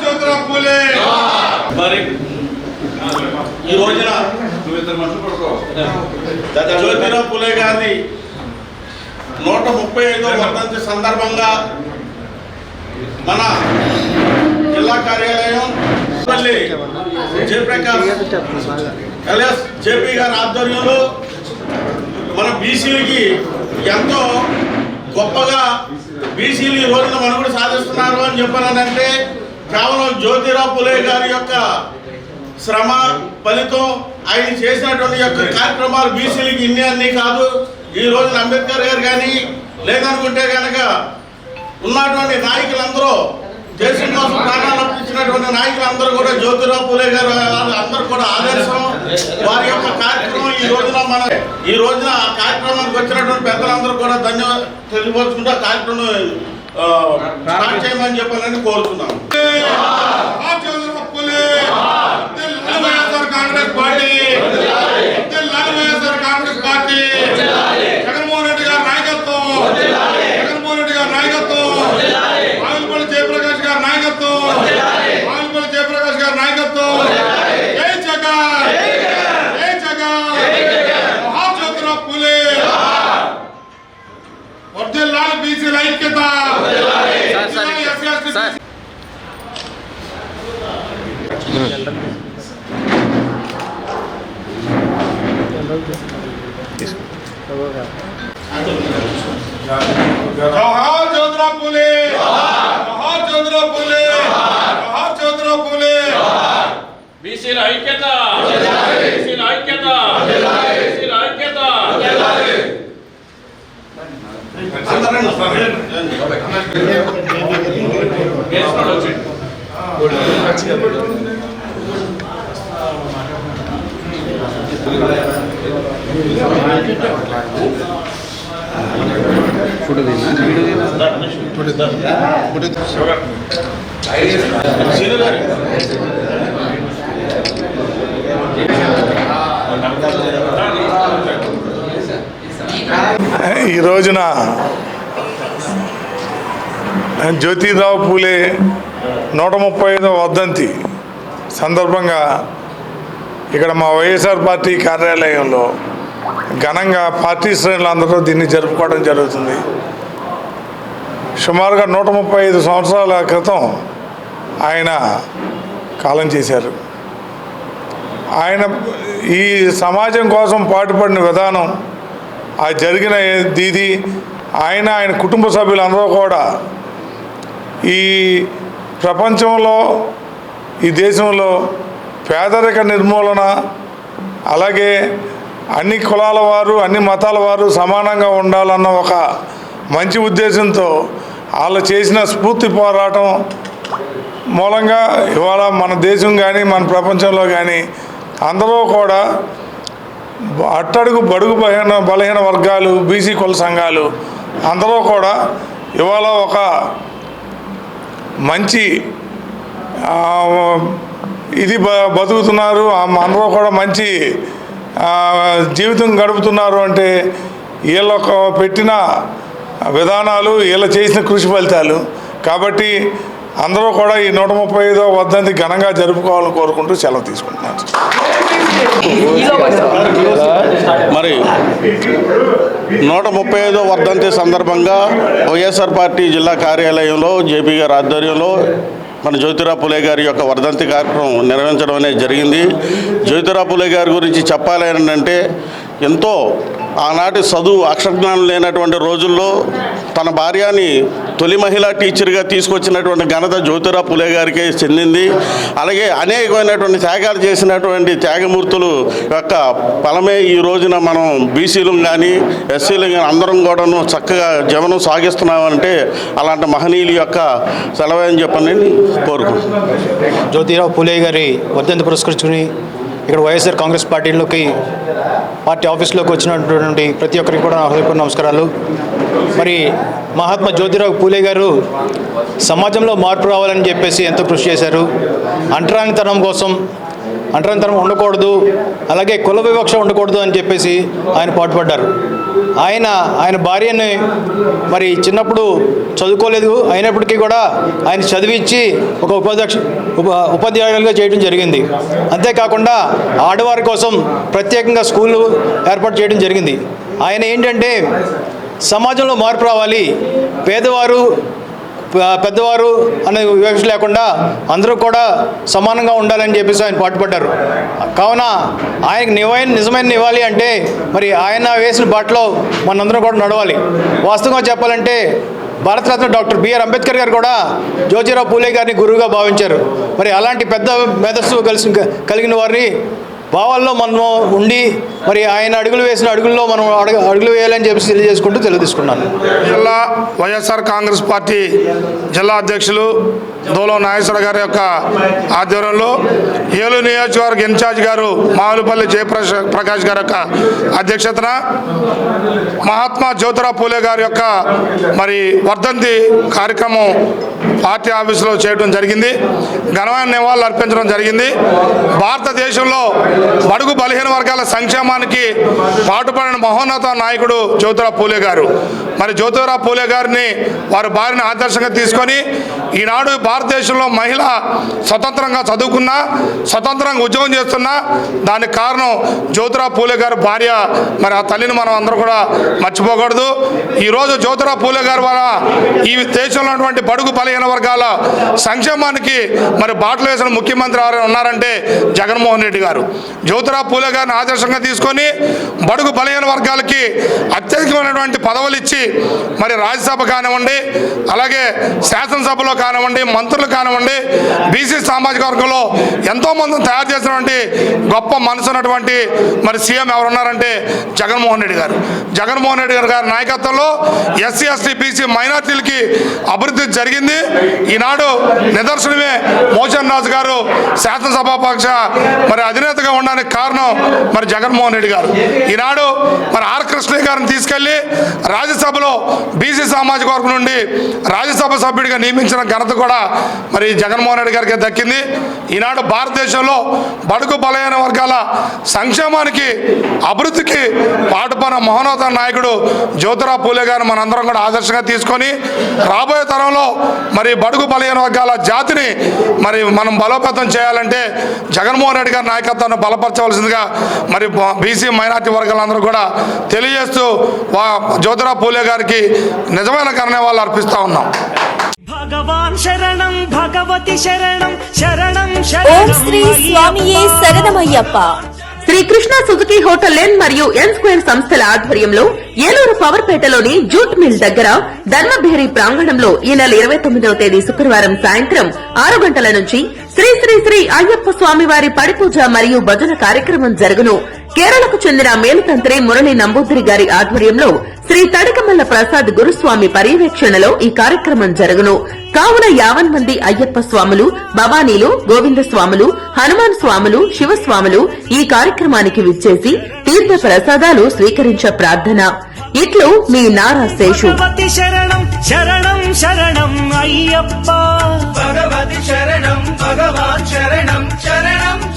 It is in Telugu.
జ్యోతిరావు పూలే మరి ఈ రోజున జ్యోతిరావు పులే గారి నూట ముప్పై ఐదో వర్ధంతి సందర్భంగా మన జిల్లా కార్యాలయం పల్లి జయప్రకాష్ ఎల్ఎస్ జేపీ గారి ఆధ్వర్యంలో మన బీసీలకి ఎంతో గొప్పగా బీసీలు ఈ రోజున మనుగడ సాధిస్తున్నారు అని చెప్పానంటే కేవలం జ్యోతిరావు పులే గారి యొక్క శ్రమ ఫలితం ఆయన చేసినటువంటి యొక్క కార్యక్రమాలు బీసీలకి ఇన్ని అన్ని కాదు. ఈ రోజున అంబేద్కర్ గారు కానీ లేదనుకుంటే కనుక ఉన్నటువంటి నాయకులందరూ దేశం కోసం ప్రాణాలు అర్పించినటువంటి నాయకులందరూ కూడా జ్యోతిరావు పూలే గారు అందరూ కూడా ఆదర్శం. వారి యొక్క కార్యక్రమం ఈ రోజున మన ఈ రోజున ఆ కార్యక్రమానికి వచ్చినటువంటి పెద్దలందరూ కూడా ధన్యవాదాలు తెలియపరుచుకుంటూ ఆ కార్యక్రమం స్టార్ట్ చేయమని చెప్పాలని కోరుతున్నాం జ్యోతిరావు పూలే తెలంగాణ వైఎస్ఆర్ కాంగ్రెస్ పార్టీ తెలంగాణ వైఎస్ఆర్ కాంగ్రెస్ పార్టీ జగన్మోహన్ రెడ్డి గారి నాయకత్వం జగన్మోహన్ రెడ్డి గారి నాయకత్వం ఆవిలపల్లి జయప్రకాష్ గారి నాయకత్వం ఆవిలపల్లి జయప్రకాష్ గారి నాయకత్వం జై జగన్ జై జగన్ మహా జ్యోతిరావు పూలే వర్ధిల్లాలి బీసీల ఐక్యత వర్ధిల్లాలి SC ST BC Jawahar Jyotirao Phule Jawahar Jyotirao Phule Jawahar Jyotirao Phule బీసీల ఐక్యత బీసీల ఐక్యత బీసీల ఐక్యత వేసుకోండి ఈ రోజున జ్యోతిరావు పూలే నూట ముప్పై ఐదవ వర్ధంతి సందర్భంగా ఇక్కడ మా వైఎస్ఆర్ పార్టీ కార్యాలయంలో ఘనంగా పార్టీ శ్రేణులందరూ దీన్ని జరుపుకోవడం జరుగుతుంది. సుమారుగా నూట ముప్పై ఐదు సంవత్సరాల క్రితం ఆయన కాలం చేశారు. ఆయన ఈ సమాజం కోసం పాటుపడిన విధానం ఆ జరిగిన దీది ఆయన ఆయన కుటుంబ సభ్యులందరూ కూడా ఈ ప్రపంచంలో ఈ దేశంలో పేదరిక నిర్మూలన అలాగే అన్ని కులాల వారు అన్ని మతాల వారు సమానంగా ఉండాలన్న ఒక మంచి ఉద్దేశంతో వాళ్ళు చేసిన స్ఫూర్తి పోరాటం మూలంగా ఇవాళ మన దేశం కానీ మన ప్రపంచంలో కానీ అందరూ కూడా అట్టడుగు బడుగు బలహీన బలహీన వర్గాలు బీసీ కుల సంఘాలు అందరూ కూడా ఇవాళ ఒక మంచి ఇది బ బతుకుతున్నారు. అందరూ కూడా మంచి జీవితం గడుపుతున్నారు అంటే వీళ్ళొక పెట్టిన విధానాలు వీళ్ళు చేసిన కృషి ఫలితాలు. కాబట్టి అందరూ కూడా ఈ నూట ముప్పై ఐదో వర్ధంతి ఘనంగా జరుపుకోవాలని కోరుకుంటూ సెలవు తీసుకుంటున్నాను. మరి నూట ముప్పై ఐదో వర్ధంతి సందర్భంగా వైఎస్ఆర్ పార్టీ జిల్లా కార్యాలయంలో జేపీ గారి ఆధ్వర్యంలో మన జ్యోతిరా పులే గారి యొక్క వర్ధంతి కార్యక్రమం నిర్వహించడం అనేది జరిగింది. జ్యోతిరా పులే గారి గురించి చెప్పాలి అంటే ఎంతో ఆనాటి చదువు అక్షరజ్ఞానం లేనటువంటి రోజుల్లో తన భార్యని తొలి మహిళా టీచర్గా తీసుకొచ్చినటువంటి ఘనత జ్యోతిరావు పులే గారికి చెందింది. అలాగే అనేకమైనటువంటి త్యాగాలు చేసినటువంటి త్యాగమూర్తులు యొక్క ఫలమే ఈ రోజున మనం బీసీలు కానీ ఎస్సీలు కానీ అందరం కూడాను చక్కగా జీవనం సాగిస్తున్నామంటే అలాంటి మహనీయుల యొక్క సెలవే అని చెప్పని కోరుకుంటున్నాను. జ్యోతిరావు పులే గారి వర్ధంతి పురస్కరించుకుని ఇక్కడ వైఎస్ఆర్ కాంగ్రెస్ పార్టీలోకి పార్టీ ఆఫీస్లోకి వచ్చినటువంటి ప్రతి ఒక్కరికి కూడా నా నమస్కారాలు. మరి మహాత్మా జ్యోతిరావు పూలే గారు సమాజంలో మార్పు రావాలని చెప్పేసి ఎంతో కృషి చేశారు. అంటరానితనం కోసం అంటరంతరం ఉండకూడదు అలాగే కుల వివక్ష ఉండకూడదు అని చెప్పేసి ఆయన పాటుపడ్డారు. ఆయన ఆయన భార్యని మరి చిన్నప్పుడు చదువుకోలేదు అయినప్పటికీ కూడా ఆయన చదివించి ఒక ఉపాధ్యక్ష ఉప ఉపాధ్యాయులుగా చేయడం జరిగింది. అంతేకాకుండా ఆడవారి కోసం ప్రత్యేకంగా స్కూళ్ళు ఏర్పాటు చేయడం జరిగింది. ఆయన ఏంటంటే సమాజంలో మార్పు రావాలి పేదవారు పెద్దవారు అనే వివక్ష లేకుండా అందరూ కూడా సమానంగా ఉండాలని చెప్పేసి ఆయన పాటుపడ్డారు. కావున ఆయనకు నివైన నిజమైన ఇవ్వాలి అంటే మరి ఆయన వేసిన బాటలో మనందరం కూడా నడవాలి. వాస్తవంగా చెప్పాలంటే భారతరత్న డాక్టర్ బిఆర్ అంబేద్కర్ గారు కూడా జ్యోతిరావు పూలే గారిని గురువుగా భావించారు. మరి అలాంటి పెద్ద మేధస్సు కలిసి కలిగిన వారిని భావాల్లో మనం ఉండి మరి ఆయన అడుగులు వేసిన అడుగుల్లో మనం అడుగు అడుగులు వేయాలని చెప్పి తెలియజేసుకుంటూ తెలియజేసుకున్నాను. జిల్లా వైఎస్ఆర్ కాంగ్రెస్ పార్టీ జిల్లా అధ్యక్షులు దోలో నాగేశ్వర గారి యొక్క ఆధ్వర్యంలో ఏలూరు నియోజకవర్గ ఇన్ఛార్జ్ గారు మావులపల్లి జయప్రకాష్ ప్రకాష్ గారి యొక్క అధ్యక్షతన మహాత్మా జ్యోతిరావు పూలే గారి యొక్క మరి వర్ధంతి కార్యక్రమం పార్టీ ఆఫీసులో చేయడం జరిగింది. ఘనమైన నివాళులు అర్పించడం జరిగింది. భారతదేశంలో బడుగు బలహీన వర్గాల సంక్షేమానికి పాటుపడిన మహోన్నత నాయకుడు జ్యోతిరావు పూలే గారు. మరి జ్యోతిరావు పూలే గారిని వారి భార్యని ఆదర్శంగా తీసుకొని ఈనాడు భారతదేశంలో మహిళ స్వతంత్రంగా చదువుకున్నా స్వతంత్రంగా ఉద్యోగం చేస్తున్నా దానికి కారణం జ్యోతిరావు పూలే గారి భార్య. మరి ఆ తల్లిని మనం అందరూ కూడా మర్చిపోకూడదు. ఈరోజు జ్యోతిరావు పూలే గారి వల్ల ఈ దేశంలో ఉన్నటువంటి బడుగు బలహీన వర్గాల సంక్షేమానికి మరి బాటలు వేసిన ముఖ్యమంత్రి ఎవరైనా ఉన్నారంటే జగన్మోహన్ రెడ్డి గారు. జ్యోతిరావు పూలే గారిని ఆదర్శంగా తీసుకొని బడుగు బలహీన వర్గాలకి అత్యధికమైనటువంటి పదవులు ఇచ్చి మరి రాజ్యసభ కానివ్వండి అలాగే శాసనసభలో కానివ్వండి మంత్రులు కానివ్వండి బీసీ సామాజిక వర్గంలో ఎంతో మందిని తయారు చేసినటువంటి గొప్ప మనసు ఉన్నటువంటి మరి సీఎం ఎవరున్నారంటే జగన్మోహన్ రెడ్డి గారు. జగన్మోహన్ రెడ్డి గారు గారి నాయకత్వంలో ఎస్సీ ఎస్టీ బీసీ మైనార్టీలకి అభివృద్ధి జరిగింది. ఈనాడు నిదర్శనమే మోచన్ రాజు గారు శాసనసభాపక్ష మరి అధినేతగా ఉండడానికి కారణం మరి జగన్మోహన్ రెడ్డి గారు. ఈనాడు మరి ఆర్ కృష్ణయ్య గారిని తీసుకెళ్ళి సామాజిక వర్గం నుండి రాజ్యసభ సభ్యుడిగా నియమించిన ఘనత కూడా మరి జగన్మోహన్ రెడ్డి గారికి దక్కింది. ఈనాడు భారతదేశంలో బడుగు బలహీన వర్గాల సంక్షేమానికి అభివృద్ధికి పాటుపడిన మహోన్నత నాయకుడు జ్యోతిరావు పూలే గారిని మనందరం కూడా ఆదర్శంగా తీసుకొని రాబోయే తరంలో మరి బడుగు బలహీన వర్గాల జాతిని మరి మనం బలోపేతం చేయాలంటే జగన్మోహన్ రెడ్డి గారి నాయకత్వాన్ని బలపరచవలసిందిగా మరి బీసీ మైనార్టీ వర్గాలందరూ కూడా తెలియజేస్తూ జ్యోతిరావు పూలే గారికి నిజమైన కరణ్యవాళ్ళు అర్పిస్తా ఉన్నాం. భగవాన్ శరణం భగవతి శరణం శరణం ఓం శరణం శ్రీ స్వామియే అయ్యప్ప. శరణమయ్యప్ప. Shri Krishna Suzuki hotel N మరియు ఎన్ స్క్వేర్ సంస్థల ఆధ్వర్యంలో ఏలూరు పవర్పేటలోని జూట్ మిల్ దగ్గర ధర్మభేరి ప్రాంగణంలో ఈ నెల ఇరవై తొమ్మిదవ తేదీ శుక్రవారం సాయంత్రం ఆరు గంటల నుంచి శ్రీ శ్రీ శ్రీ అయ్యప్ప స్వామి వారి పడిపూజ మరియు భజన కార్యక్రమం జరుగును. కేరళకు చెందిన మేలుతంత్రి మురళి నంబూదిరి గారి ఆధ్వర్యంలో శ్రీ తడికమల్ల ప్రసాద్ గురుస్వామి పర్యవేక్షణలో ఈ కార్యక్రమం జరుగును. కావున యావన్ మంది అయ్యప్ప స్వాములు భవానీలు గోవింద స్వాములు హనుమాన్ స్వాములు శివస్వాములు ఈ కార్యక్రమానికి విచ్చేసి తీర్థ ప్రసాదాలు స్వీకరించ ప్రార్థన. ఇట్లు మీ నారా శేషు. భగవతి శరణం శరణం శరణం అయ్యప్ప. భగవతి శరణం భగవాన్ శరణం శరణం.